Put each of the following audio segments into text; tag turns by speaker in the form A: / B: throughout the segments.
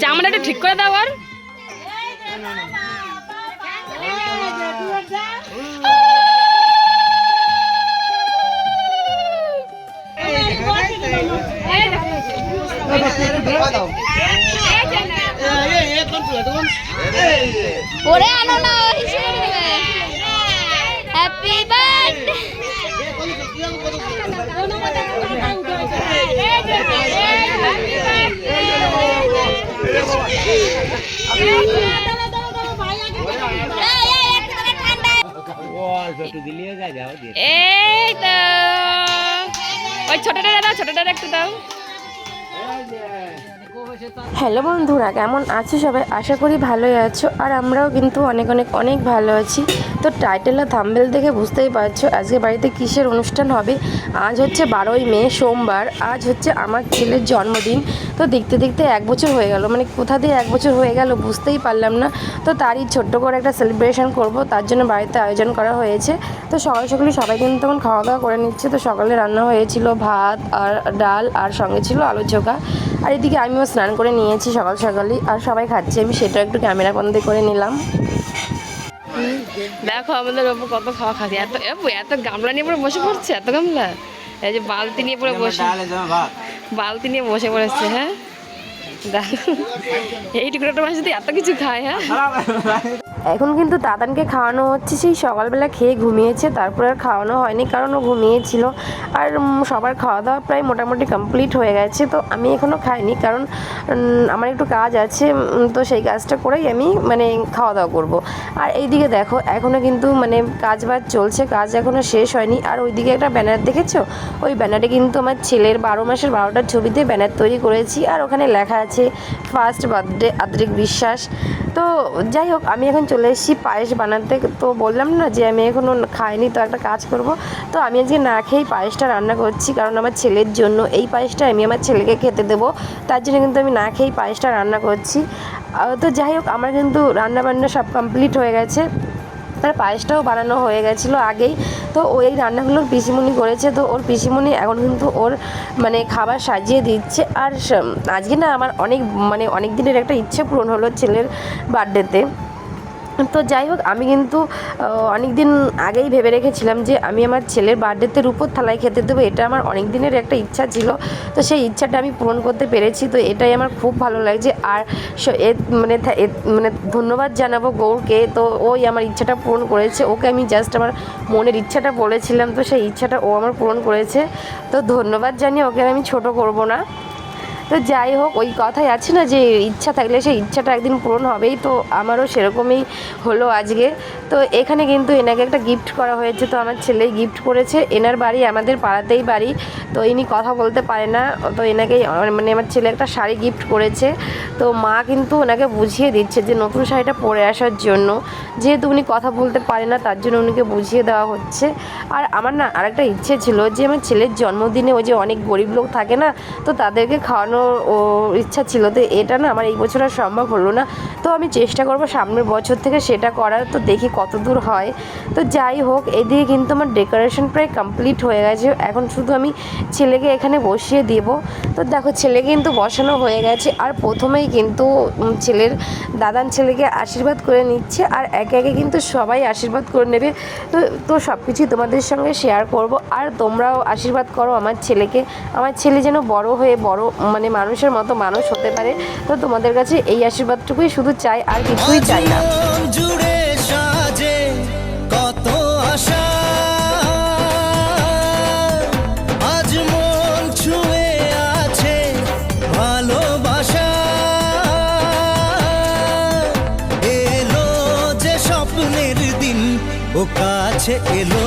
A: জামাটা ঠিক করে দাও আর।
B: ওরে আনো না হ্যাপি
A: এই তো। ওই ছোটটা দাও ছোটটা একটু দাও। হ্যালো বন্ধুরা, কেমন আছো সবাই? আশা করি ভালোই আছো, আর আমরাও কিন্তু অনেক অনেক অনেক ভালো আছি। তো টাইটেল আর থাম্বেল দেখে বুঝতেই পারছ, আজকে বাড়িতে কিসের অনুষ্ঠান হবে? আজ হচ্ছে বারোই মে, সোমবার। আজ হচ্ছে আমার ছেলের জন্মদিন। তো দেখতে দেখতে এক বছর হয়ে গেল মানে কোথা দিয়ে এক বছর হয়ে গেল বুঝতেই পারলাম না। তো তারই ছোট্ট করে একটা সেলিব্রেশন করব, তার জন্য বাড়িতে আয়োজন করা হয়েছে। তো সকাল সকালে সবাই কিন্তু তখন খাওয়া দাওয়া করে নিচ্ছে। তো সকালে রান্না হয়েছিল ভাত আর ডাল, আর সঙ্গে ছিল আলু চোখা আর এদিকে আমিও স্নান করে নিয়েছি সকাল সকালই আর সবাই খাচ্ছে। আমি সেটা একটু ক্যামেরা বন্দি করে নিলাম। দেখো আমাদের ওপর কত খাওয়া খাচ্ছে। এত এত গামলা নিয়ে পুরো বসে পড়ছে এত গামলা? এই যে বালতি নিয়ে পুরো বসে। বালতি নিয়ে বসে পড়েছে হ্যাঁ? দেখো এই টুকরোটা মাসে এত কিছু খায় হ্যাঁ? এখন কিন্তু দাদানকে খাওয়ানো হচ্ছে, সেই সকালবেলা খেয়ে ঘুমিয়েছে, তারপর আর খাওয়ানো হয়নি কারণ ও ঘুমিয়েছিল। আর সবার খাওয়া দাওয়া প্রায় মোটামুটি কমপ্লিট হয়ে গেছে, তো আমি এখনও খাইনি কারণ আমার একটু কাজ আছে তো সেই কাজটা করেই আমি মানে খাওয়া দাওয়া করব। আর এইদিকে দেখো এখনও কিন্তু মানে কাজ বাজ চলছে, কাজ এখনও শেষ হয়নি। আর ওইদিকে একটা ব্যানার দেখেছ? ওই ব্যানারে কিন্তু আমার ছেলের বারো মাসের বারোটার ছবিতে ব্যানার তৈরি করেছি, আর ওখানে লেখা আছে ফার্স্ট বার্থডে আদ্রিক বিশ্বাস তো যাই হোক, আমি এখন চলে এসেছি পায়েস বানাতে। তো বললাম না যে আমি এখনও খাইনি, তো একটা কাজ করব। তো আমি আজকে না খেয়েই পায়েসটা রান্না করছি, কারণ আমার ছেলের জন্য এই পায়েসটা আমি আমার ছেলেকে খেতে দেবো। তার জন্য কিন্তু আমি না খেয়েই পায়েসটা রান্না করছি। তো যাই হোক, আমার কিন্তু রান্নাবান্না সব কমপ্লিট হয়ে গেছে। আর পায়েসটাও বানানো হয়ে গেছিল আগেই। তো ওই রান্নাগুলোর পিসিমণি করেছে, তো ওর পিসিমণি এখন কিন্তু ওর মানে খাবার সাজিয়ে দিচ্ছে। আর আজকে না আমার অনেক মানে অনেক দিনের একটা ইচ্ছে পূরণ হলো ছেলের বার্থডেতে তো যাই হোক, আমি কিন্তু অনেক দিন আগেই ভেবে রেখেছিলাম যে আমি আমার ছেলের বার্থডেতে রূপোর থালায় খেতে দেবো। এটা আমার অনেক দিনের একটা ইচ্ছা ছিল। তো সেই ইচ্ছাটা আমি পূরণ করতে পেরেছি। তো এটাই আমার খুব ভালো লাগছে। আর মানে মানে ধন্যবাদ জানাব গৌরকে। তো ওই আমার ইচ্ছাটা পূরণ করেছে। ওকে আমি জাস্ট আমার মনের ইচ্ছাটা বলেছিলাম। তো সেই ইচ্ছাটা ও আমার পূরণ করেছে। তো ধন্যবাদ জানিয়ে ওকে আমি ছোট করব না। তো যাই হোক, ওই কথাই আছে না যে ইচ্ছা থাকলে সেই ইচ্ছাটা একদিন পূরণ হবেই। তো আমারও সেরকমই হলো আজকে। তো এখানে কিন্তু এনাকে একটা গিফট করা হয়েছে। তো আমার ছেলে গিফট করেছে। এনার বাড়ি আমাদের পাড়াতেই বাড়ি। তো ইনি কথা বলতে পারে না। তো এনাকেই মানে আমার ছেলে একটা শাড়ি গিফট করেছে। তো মা কিন্তু ওনাকে বুঝিয়ে দিচ্ছে যে নতুন শাড়িটা পরে আসার জন্য। যেহেতু উনি কথা বলতে পারে না, তার জন্য উনিকে বুঝিয়ে দেওয়া হচ্ছে। আর আমার না আরেকটা ইচ্ছে ছিল যে আমার ছেলের জন্মদিনে ওই যে অনেক গরিব লোক থাকে না, তো তাদেরকে খাওয়ানোর ও ইচ্ছা ছিল তো এটা না আমার এই বছর আর সম্ভব হলো না। তো আমি চেষ্টা করব সামনের বছর থেকে সেটা করার, তো দেখি কত দূর হয়। তো যাই হোক, এদিকে কিন্তু আমার ডেকোরেশন প্রায় কমপ্লিট হয়ে গেছে। এখন শুধু আমি ছেলেকে এখানে বসিয়ে দেব। তো দেখো, ছেলে কিন্তু বসানো হয়ে গেছে। আর প্রথমেই কিন্তু ছেলের দাদান ছেলেকে আশীর্বাদ করে নিচ্ছে। আর একে একে কিন্তু সবাই আশীর্বাদ করে নেবে। তো তো সব কিছুই তোমাদের সঙ্গে শেয়ার করব। আর তোমরাও আশীর্বাদ করো আমার ছেলেকে। আমার ছেলে যেন বড় হয়ে, বড় মানে মানুষের মতো মানুষ হতে পারে। তো তোমাদের কাছে এই আশীর্বাদটুকুই শুধু চাই, আর কিছুই চাই না।
C: কত ও কাছে এলো।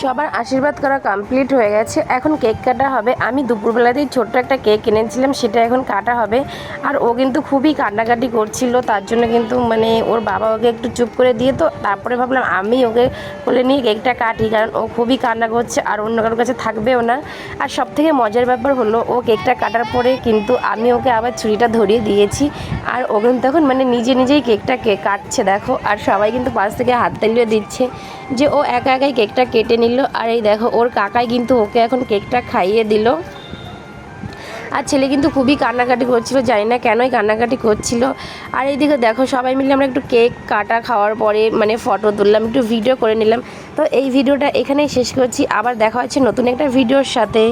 A: সবার আশীর্বাদ করা কমপ্লিট হয়ে গেছে। এখন কেক কাটা হবে। আমি দুপুরবেলাতেই ছোট্ট একটা কেক কিনেছিলাম সেটা এখন কাটা হবে। আর ও কিন্তু খুবই কান্নাকাটি করছিল, তার জন্য কিন্তু মানে ওর বাবা ওকে একটু চুপ করে দিয়ে তো তারপরে ভাবলাম আমি ওকে বলে নিয়ে কেকটা কাটি, কারণ ও খুবই কান্না করছে আর অন্য কারোর কাছে থাকবেও না। আর সব থেকে মজার ব্যাপার হলো, ও কেকটা কাটার পরে কিন্তু আমি ওকে আবার ছুরিটা ধরিয়ে দিয়েছি। আর ও কিন্তু তখন মানে নিজে নিজেই কেকটা কাটছে, দেখো। আর সবাই কিন্তু পাশ থেকে হাত তালিয়ে দিচ্ছে যে ও একা একাই কেকটা কেটে নিল আর এই দেখো, ওর কাকাই কিন্তু ওকে এখন কেকটা খাইয়ে দিল। আর ছেলে কিন্তু খুবই কান্নাকাটি করছিল, জানি না কেনই কান্নাকাটি করছিল। আর এইদিকে দেখো, সবাই মিলে আমরা একটু কেক কাটা খাওয়ার পরে মানে ফটো তুললাম, একটু ভিডিও করে নিলাম। তো এই ভিডিওটা এখানেই শেষ করছি। আবার দেখা হচ্ছে নতুন একটা ভিডিওর সাথে।